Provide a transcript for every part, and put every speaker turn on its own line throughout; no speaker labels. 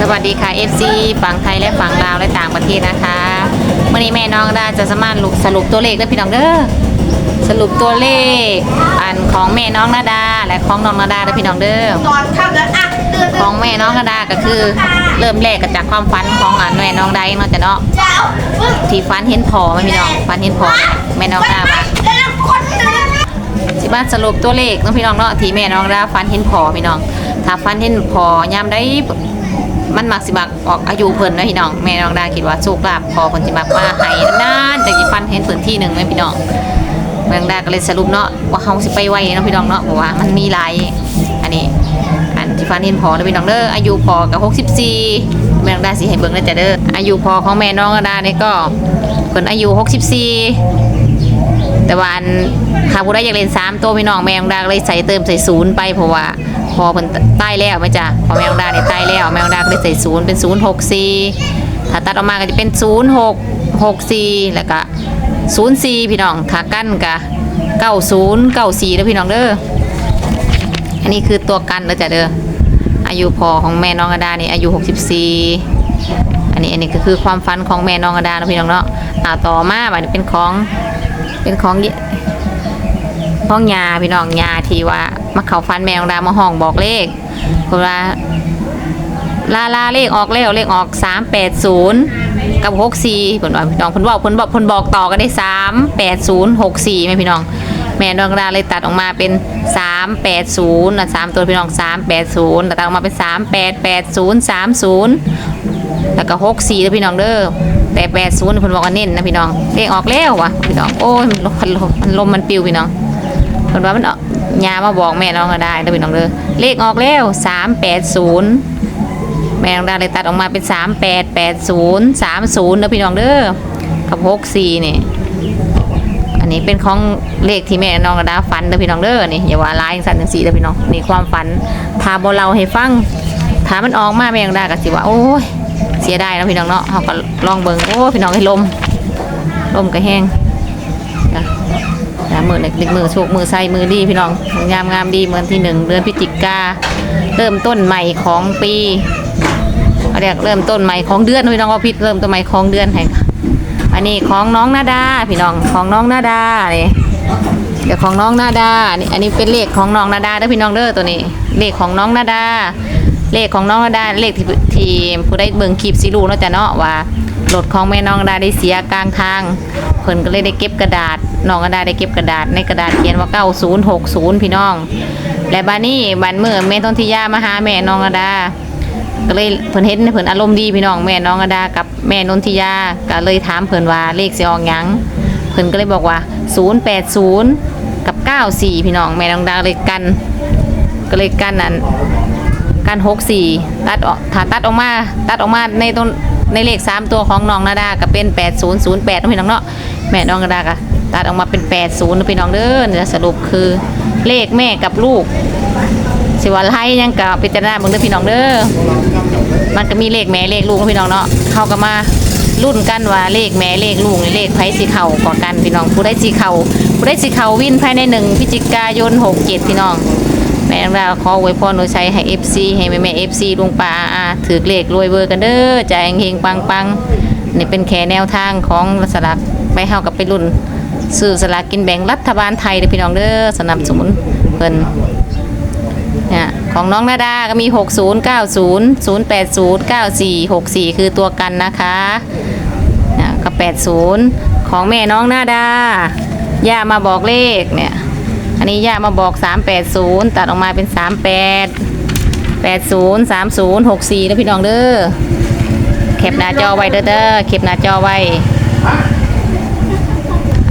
สวัสดีค่ะ FC ฝั่งไทยและฝั่งลาวและต่างประเทศนะคะวันนี้แม่น้องได้จะสามารถสรุปตัวเลขได้พี่น้องเด้อสรุปตัวเลข อันของแม่น้องนาดา และของน้องนาดาได้พี่น้องเด้อ
ตอนค่ำแล้วอะเตือน
ของแม่น้องนาดาก็คือเริ่มแรกก็จากความฝันของอันแม่น้องได้เนาะจ้ะเนาะ
เจ้าปึ้ง
ที่ฝันเห็นพอไหมพี่น้องฝันเห็นพอแม่น้องนาว่า
แล้วคนหนึ่ง
สิบ้านสรุปตัวเลขเน้องพี่น้องเนาะที่แม่น้องดาฟันเห็นพอพี่น้องถ้าฟันเห็นพอยามได้ มันมักสิมักออกอายุเพิ่นนะพี่น้องแม่น้องดาคิดว่าโชคลาภพอเพิ่นสิมักมาให้นานแต่สิฟันเห็นเพิ่นที่หนึ่งไหมพี่น้องแม่น้องดาก็เลยสรุปเนาะว่าเฮาสิไปไวเนาะพี่น้องเนาะเพราะว่ามันมีหลายอันนี้อันที่ฟันเห็นพอเด้อพี่น้องเด้ออายุพอกับ64แม่น้องดาสิให้เบิ่งเด้อจ้ะเด้ออายุพอของแม่น้องดานี่ก็เพิ่นอายุ64แต่ว่าอันหากผู้ได้อยากเล่นสามตัวพี่น้องแมงดากเลยใส่เติมใส่ศูนย์ไปเพราะว่า พอเพิ่นใต้แล้วไหม่จ้ะพอแมงดาเนี่ยใต้แล้วแมงดาก็เลยใส่ศูนย์เป็นศูนย์หกสี่ถ้าตัดออกมาก็จะเป็นศูนย์หกหกสี่แล้วก็ศูนย์สี่พี่น้องถ้ากั้นก็เก้าศูนย์เก้าสี่แล้วพี่น้องเด้ออันนี้คือตัวกันแล้วจ้ะเด้ออายุพอของแม่น้องอดานี่อายุหกสิบสี่อันนี้อันนี้ก็คือความฝันของแม่น้องอดานะพี่น้องเนาะอ่าต่อมาบัดนี้เป็นของเป็นของของยาพี่น้องยาที่ว่า มาเขาฟันแมวดามาห้องบอกเลขเพราะว่าลาลาเลขออกแล้วเลขออกสามแปดศูนย์กับหกสี่เพิ่นว่าพี่น้องเพิ่นบอกเพิ่นบอกเพิ่นบอกต่อกันได้สามแปดศูนย์หกสี่ไหมพี่น้อง แม่ดวงดาเลยตัดออกมาเป็นสามแปดศูนย์นะสามตัวพี่น้องสามแปดศูนย์ตัดออกมาเป็นสามแปดแปดศูนย์สามศูนย์แล้วก็หกสี่แล้วพี่น้องเด้อแต่แปดศูนย์เพิ่นบอกว่าเน้นนะพี่น้องเลขออกแล้ววะพี่น้องโอ้ยมันลมมันปิวพี่น้องเพิ่นว่ามันเอา ยามาบอกแม่น้องก็ได้เด้อพี่น้องเด้อเลขออกแล้วสามแปดศูนย์แม่น้องได้เลยตัดออกมาเป็นสามแปดแปดศูนย์สามศูนย์เด้อพี่น้องเด้อกับหกสี่นี่อันนี้เป็นของเลขที่แม่น้องกระดาฝันเด้อพี่น้องเด้อนี่อย่าว่าร้ายสั่นจังสี่เด้อพี่น้องนี่ความฝันถ้าบ่เราให้ฟังถามมันออกมาแม่น้องดาก็สิว่าโอ้ยเสียดายเนาะพี่น้องเนาะเฮาก็ลองเบิ่งโอ้พี่น้องให้ลมลมก็แห้งะมือเล็กเล็กมือโชคมือใส่มือดีพี่น้องงามงามดีเหมือนที่หนึ่งเดือนพฤศจิกาเริ่มต้นใหม่ของปีเรียกเริ่มต้นใหม่ของเดือนพี่น้องว่าผิดเริ่มต้นใหม่ของเดือนให้อันนี้ของน้องนาดาพี่น้องของน้องนาดานี่เดี๋ยวของน้องนาดานี่อันนี้เป็นเลขของน้องนาดาเด้อพี่น้องเด้อตัวนี้ เลขของน้องนาดา เลขของน้องนาดาเลขที่ที่ผู้ได้เบิ่งคลิปสิรู้เนาะจ้ะเนาะว่ารถของแม่น้องนาดาได้เสียกลางทางเพิ่นก็เลยได้เก็บกระดาษ น้องนาดาได้เก็บกระดาษในกระดาษเขียนว่า 9060 พี่น้อง และบานี้บันเมื่อแม่ต้นทิยามาหาแม่น้องนาดาก็เลยเพิ่นเห็นเพิ่นอารมณ์ดีพี่น้องแม่น้องอดากับแม่นนทิยาก็เลยถามเพิ่นว่าเลขสิออกหยังเพิ่นก็เลยบอกว่า 080 กับ 94 พี่น้องแม่น้องดาเลยกัน ก็เลยกันนั่นกัน64ตัดออกถ้าตัดออกมาตัดออกมาในต้นในเลข 3 ตัวของน้องนาดาก็เป็น 8008นะพี่น้องเนาะแม่น้องนาดาก็ ตัดออกมาเป็น 80นะพี่น้องเด้อเนี่ยสรุปคือเลขแม่กับลูก สิว่าไล่ยังกับพิจารณาเบิ่งเด้อพี่น้องเด้อมันก็มีเลขแม่เลขลูกพี่น้องเนาะเข้ากันมารุ่นกันว่าเลขแม่เลขลูกนี่เลขไผสิเข่ากว่ากันพี่น้องผู้ได้สิเข่าผู้ได้สิเข่าวินภายในหนึ่งพฤศจิกายน67พี่น้องแม่เราขออวยพรโดยใช้ให้ FC ให้แม่แม่ FC ลุงป้าอาถือเลขรวยเบอร์กันเด้อใจเฮงๆปังนี่เป็นแค่แนวทางของสลากไปเฮากับไปรุ่น ซื้อสลากกินแบ่งรัฐบาลไทยเด้อพี่น้องเด้อสนับสนุนเพิ่นเนี่ยของน้องนาดาก็มี 60 90 080 94 64 คือตัวกันนะคะเนี่ยกับ80 ของแม่น้องนาดา ย่ามาบอกเลขเนี่ย อันนี้ย่ามาบอก 380 ตัดออกมาเป็น 38 80 30 64แล้วพี่น้องเด้อเข็บหน้าจอไว้เด้อเด้อเข็บหน้าจอไว้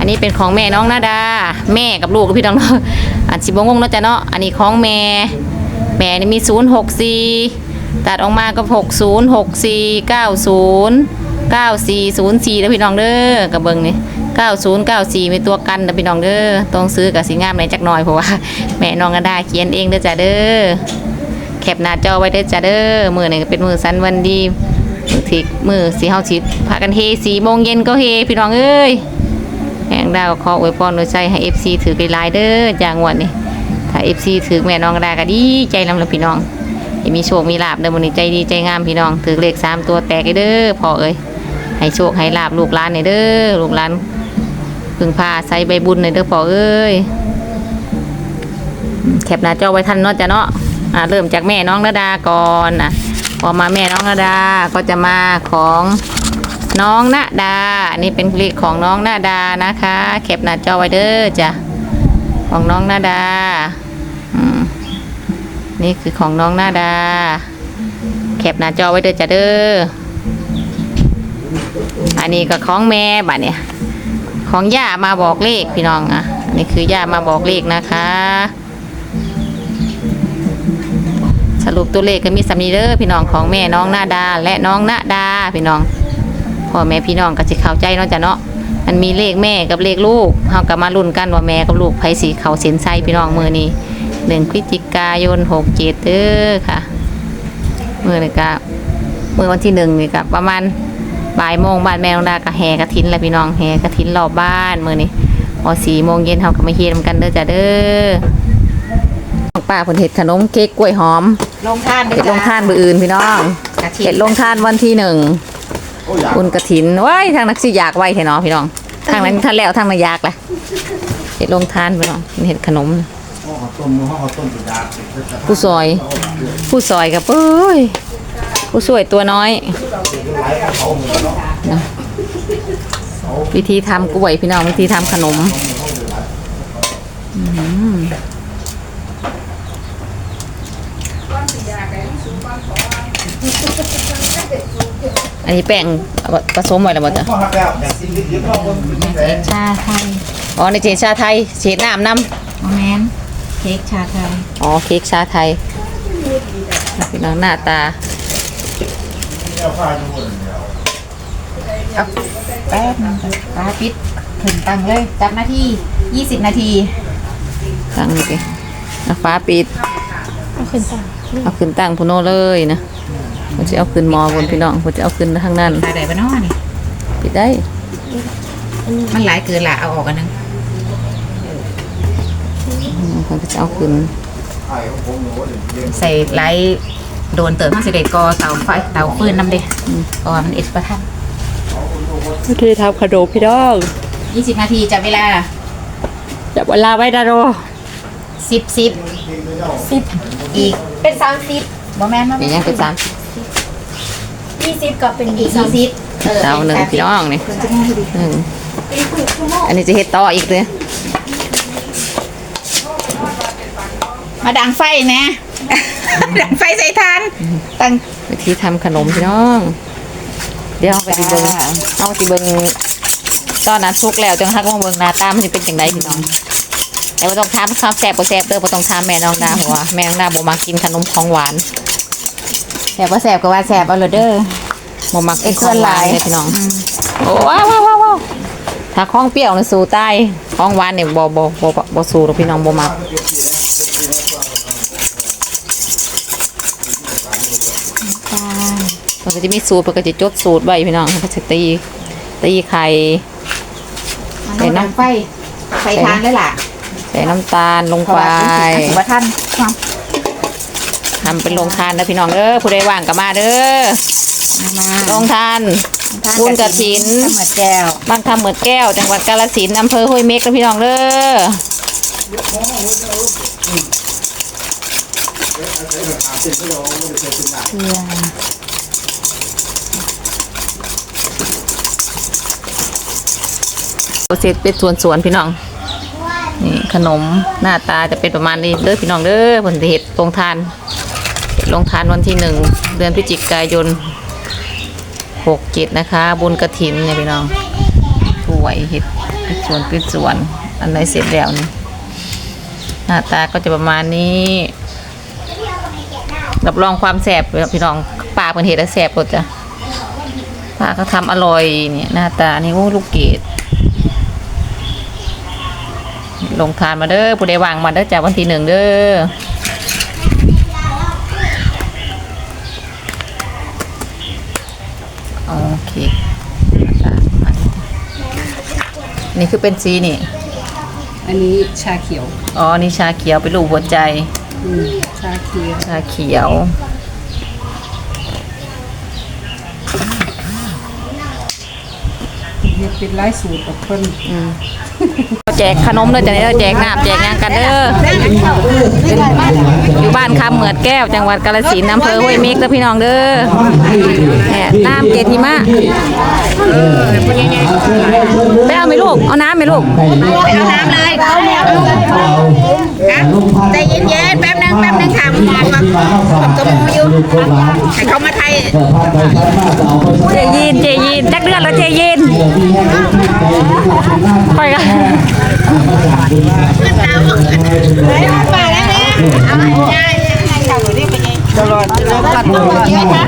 นนี้เป็นของแม่น้องนาดา แม่กับลูกพี่น้องอันสิบงงเนาะจ้ะเนาะอันนี้ของแม่แม่นี่มีศูนย์หกสี่ตัดออกมาก็หกศูนย์หกสี่เก้าศูนย์เก้าสี่ศูนย์สี่แล้วพี่น้องเด้อกับเบิงนี่เก้าศูนย์เก้าสี่มีตัวกันนะพี่น้องเด้อต้องซื้อกับสีงามไหนจักหน่อยเพราะว่าแม่น้องก็ได้เขียนเองเด้อจ้ะเด้อแคปหน้าจอไว้เด้อจ้ะเด้อมือนี่ก็เป็นมือสันวันดีมือทิกมือสีเฮาชิดพากันเฮสี่โมงเย็นก็เฮพี่น้องเอ้ย น้องดาวขออวยพรโดยใจให้ FC ถือไกลายเด้อจางวดนี้ถ้า FC ถือแม่น้องดาก็ดีใจนำละพี่น้องให้มีโชคมีลาบเด้อมื้อนี้ใจดีใจงามพี่น้องถือเลขสามตัวแตกให้เด้อพ่อเอ้ยให้โชคให้ลาบลูกหลานเด้อลูกหลานพึ่งพาใส่ใบบุญเด้อพ่อเอ้ยแคปหน้าจอไว้ทันเนาะจ้ะเนาะอ่าเริ่มจากแม่น้องนาดาก่อนอะพอมาแม่น้องนาดาก็จะมาของ น้องนาดานนี้เป็นเลขของน้องนาดานะคะแคปหน้าจอไว้เด้อจ้ะของน้องนาดานี่คือของน้องนาดาแคปหน้าจอไว้เด้อจ้ะเด้ออันนี้ก็ของแม่บัดเนี่ยของย่ามาบอกเลขพี่น้องอะอนนี้คือย่ามาบอกเลขนะคะ สรุปตัวเลขก็มีสามีเด้อพี่น้องของแม่น้องนาดา และน้องนาดาพี่น้อง พ่อแม่พี่น้องก็สิเข้าใจเนาะจ้ะเนาะมันมีเลขแม่กับเลขลูกเฮาก็มาลุ้นกันว่าแม่กับลูกไผสิเข้าเส้นชัยพี่น้องมื้อนี้หนึ่งพฤศจิกายนหกเจ็ดเด้อค่ะมื่อนี่ก็มื่อวันที่หนึ่งนี่ก็ประมาณบ่ายโมงบ้านแม่น้องดาก็แห่กระถินแล้วพี่น้องแห่กระถินรอบบ้านมื่อนี้พอสี่โมงเย็นเขาก็มาเฮียนกันเด้อจ้ะเด้อป้าผลเห็ดขนมเค้กกล้วยหอม
ลงทาน
เห็ดลงทานมืออื่นพี่น้อง
กะทิ
เห็ดลงทานวันที่หนึ่ง บุญกระถินว้ายทางนักสิอยากไว้เถอะเนาะพี่น้อง ทางนั้นท่านแล้วทางนั้นอยากแหละเห็ดลงทานพี่น้องเห็ดขนม
ห้องต้มห้องต้มสุดา
ผู้ซอย ผู้ซอยกับเอ้ยผู้สวยตัวน้อยนะวิธีทำกล้วยพี่น้องวิธีทำขนมอืม อันนี้แป้งผสมไว้แล้วบ่จ๊ะ
ห้องฮักแล้วอย่างสิ้นยึดรอบคนเป็นแสน
ชาไทย
อ๋อในเจนชาไทยเฉดน้ำน้
โอแมนเค้กชาไทยำ
อ๋อเค้กชาไทยพี่น้องหน้าตา
เอาผ้าทุกคนเดียว
เอาแป๊บนึงปลาปิดถึงตังเลยจับหน้าที่20 นาที
ตั้งเลยเอาฟ้าปิด
เอาขึ้นสั่ง
เอาขึ้นตั้งพุโนเลยนะ มันจะเอาขึ้นมอบนพี่น้องมันจะเอาขึ้นทางนั้น
ตาไหนบ้านอนี่
ปิดได้
มันหลายเกินละเอาออกกันนึง
อืมมันก็จะเอาขึ้น
ไอ้ของผมโน้ตเรียน
ใส่ไลท์โดนเติมข้างสิเด็กอเตาไฟเตาฟืนน้ำเด้เพราะว่ามันเอ็ดประทัน
วิธีทำขนมพี่น้อง
20นาทีจับเวลา
จับเวลาไว้ดาโร
10 10 10อีก
เป็นสามสิบ
บ่แม่นบ่
เดี๋ยวยังเป็นสาม
ยี่สิบก็เป็น
อี
อี
ก
กสามสิบ
20เออ
เจ้าหนึ่งพี่น้องนี่
เป็นชั่วโมงพอดี
หนึ่ง
เป็นครึ่งชั่วโมง
อันนี้จะเฮ็ดต่ออีกเลย
มาดังไฟนะดังไฟใส่ทานตั้ง
วิธีทำขนมพี่น้อง เดี๋ยวเอาไปดูเบิ้งเอาไปเบิ้งตอนนั้นซุกแล้วจังฮักว่าเบิ้งหน้าตามันจะเป็นจังไดพี่น้องแต่ว่าต้องทำข้าวแซ่บบ่แซ่บเด้อบ่ต้องทำแม่น้องดาเพราะว่าแม่น้องดาบ่มากินขนมของหวาน
แสบว่าแสบก็ว่าแสบเอาเลยเด้อ
บ่มัก
เอ็
กิ
ด
น
ส่
ขอ
วน
งห
ห
วา
ลานย
เลยพี่น้อง โอ้ว้าวว้าวว้าวว้าวถ้าของเปรี้ยวนี่สู้ตายของหวานนี่บ่บ่บ่บ่บ่สู้หรอกพี่น้องบ่มักมันก็จะมีสูตรมันก็จะจดสูตรไว้พี่น้องมันก็จะตีตีไข่ใส่
ใส่
น้ำ
น้ำไฟไฟทานเลยล่ะ
ใส่น้ำตาลลง
เพราะ
ไป
ว่าถือว่าท่านความ
ทำเป็นโรงทานนะพี่น้องเด้อผู้ใดว่างก็มาเด้อ
มา
โรงทานบุญกฐิน
เหมือนแก้ว
บ้านคำเหมือดแก้ว จังหวัดกาฬสินธุ์อำเภอห้วยเม็กนะพี่น้องเด้อเสร็จเป็นส่วนๆพี่น้องนี่ขนมหน้าตาจะเป็นประมาณนี้เด้อพี่น้องเด้อผลเห็ดลงทานเห็ดลงทานวันที่หนึ่งเดือนพฤศจิกายน หกเจ็ดนะคะ บุญกระถินเนี่ยพี่น้องถ้วยเห็ดเป็นส่วนเป็นส่วน อันไหนเสร็จแล้วนี่หน้าตาก็จะประมาณนี้รับรองความแสบพี่น้องปลาเป็นเห็ดแล้วแสบหมดจ้ะปาก็ทำอร่อยเนี่ยหน้าตานี่โอ้ลูกเกดลงทานมาเด้อผู้ใดวางมาเด้อจากวันที่หนึ่งเด้อ โอเคนี่คือเป็นสีนี่
อันนี้ชาเขียว
อ๋อ นี่ชาเขียวเป็นรูปหัวใจ
อืมชาเขียว
ชาเขียว
เป็นหลายสูตรของเพิ่น
แจกขนมเลยจ้ะเนี่ยแจกน้ำแจกหยังกันเด้ออยู่บ้านคำเหมือดแก้ว จังหวัดกาฬสินธุ์อำเภอห้วยเมฆเด้อพี่น้องเด้อเนี่ยน้ำเกทิมะไปเอาไหมลูก เอาน้ำไหมลูก
เอาน้ำเลยเขาเนี่ยใจเย็นๆแป๊บนึงแป๊บนึงค่ะมามาสมอยู่ให้เขามาไทย
เจยีนเจยีนจักเดือนแล้วเจยีนไปกัน
ป่าแล้วเนี่ยเอามาได้ ให้เขาเรียกไปไงตลอดตลอดตลอดใช่ไหมคะ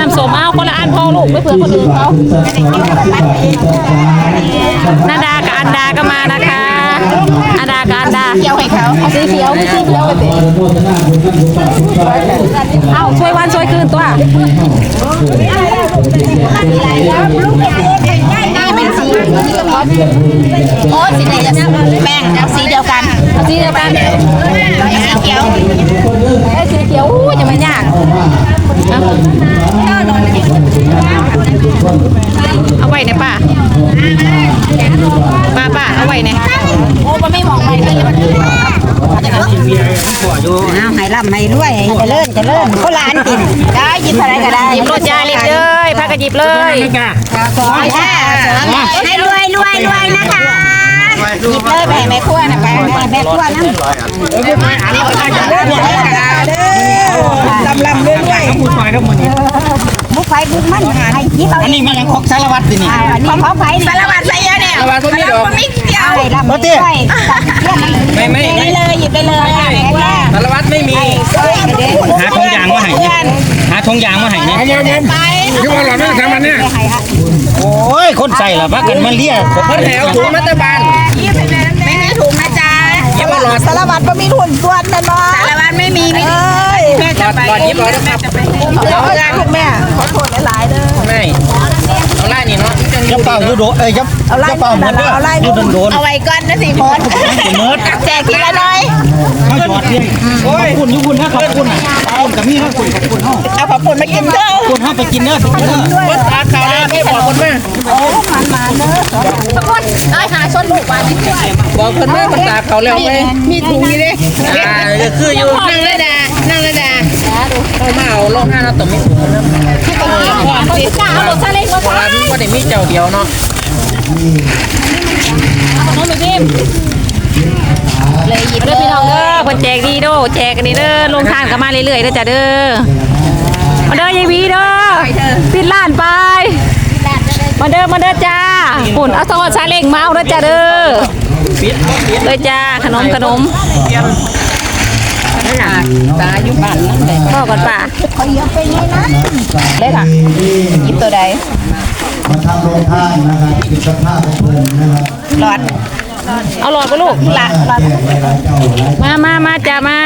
น้ำส้มเอาคนละอันพอลูกไม่เผื่อคนอื่นเขานาดากับอันดาก็มานะคะอันดากับอันดา
เกี่ยวให้เขา
สีเขียวไม่สีเขียวไปเป็นเอาช่วยวันช่วยคืนตัว
โอ้สีไหนจะแบ่งเอาสีเดียวกัน
สีเดียวกัน
สีเขียว
ไอ้สีเขียวอู้จะมันยากเอาเอาไว้ในป่าป้าป้าเอาไว้ใน
โอ้มันไม่มองไปเลย เอาให้ร่ำให้รวยจะเลิ่นจะเลิ่นเขาล้านกินได้ยิบอะไรก็ได้
หยิบรถยาเล็กเลยพากระหยิบเลย
ขอให้รวยรวยรวยนะคะหยิบเลยไปแม่ครัวนะไปแม่ครัวนะลำลำรวยรวยมุกไฟครับมัน มุกไฟมุกมันให้ยิบเอา
อันนี้มันยังคกสารวัตรดินี่
อันนี้ของไฟสารวัตรใส่เยอะเนี่ย
สารวัตรก็มีดอก
มิกเดียวลำรวย
ไม่ไม่
ได้
ไม่
เลยหยิบได้เลยแม่ครัว
สารวัตรไม่มีหาทงยางมาให้เนี่ยหาทงยางมาให้เนี่ย
ไป
ที่ว่าหลอดไม่ทำมันเนี่ยโอ้ยคนใส่ละพักกันมาเลี้ยผมเพิ่นแถวถุงมัตตบาน
ไม่มีถุงนะจ๊ะ
ยิบว่าหลอด
สารวัตรไม่มีถุงส่วนแม่นบ่สารวัตรไม่มีไม่มีแม่
หล
จะ
อด
ไป
หลอดยิบหลอดนะครับ
เอาเงินแม่
ไม่เอาไล่นี่เนาะจะเป่าอยู่โดเอ้ยจะจะเป่าเหมือนเด้ออยู่โดนโดน
เอาไว้ก่อนนะสิพน
เมิด
แจกทีละหน่อย
เขาจอดเนี่ยโอ้ยคุณยุคุณนะขอบคุณนะขอบคุณกับมีนะคุณขอบคุณเฮา
เอาผักปุ่นมากินเด้อ
คุณเฮาไปกินเด้อไปกินเด้อวัดตาขาวไม่บอกคนแม่
โอ้มันมาเด้อทุกคนเอ้ยหาชนลูกมาดิ
บอกคนแม่มันตาเขาแล้วไหมมีถุงนี่เด้อ่าคืออยู่นั่งเลยดานั่งเลยดา เอามาเอาลงห้าเราต้อมีถุงนะ
ความสิจ้าเอารถซาเล้งมา
เพราะว่าว่าได้มีเจ้าเดียวเนาะ
น้องหนูพิมเลยหยิบเด้อพี่น้องเด้อเพิ่นแจกดีโดแจกกันนี่เด้อลงทานกันมาเรื่อยๆเด้อจ้ะเด้อมาเด้อยายวีเด้อปิดร้านไปมาเด้อมาเด้อจ้าปุ่นเอาซอสซาเล้งมาเอาเด้อจ้าเด้อเลยจ้าขนมขนม
ตาอยู่บ้านนั่นแหละ
พ่อก่อนป่า
เลยค่ะหยิบตัวใด
มาทำโรงทานนะครับกิจภาพของเพิ่นนะครับ
หลอด
เอาหลอดไปลูก
ละหลอด
แจกหลายๆเจ้าหลาย
มามามาจ้ามา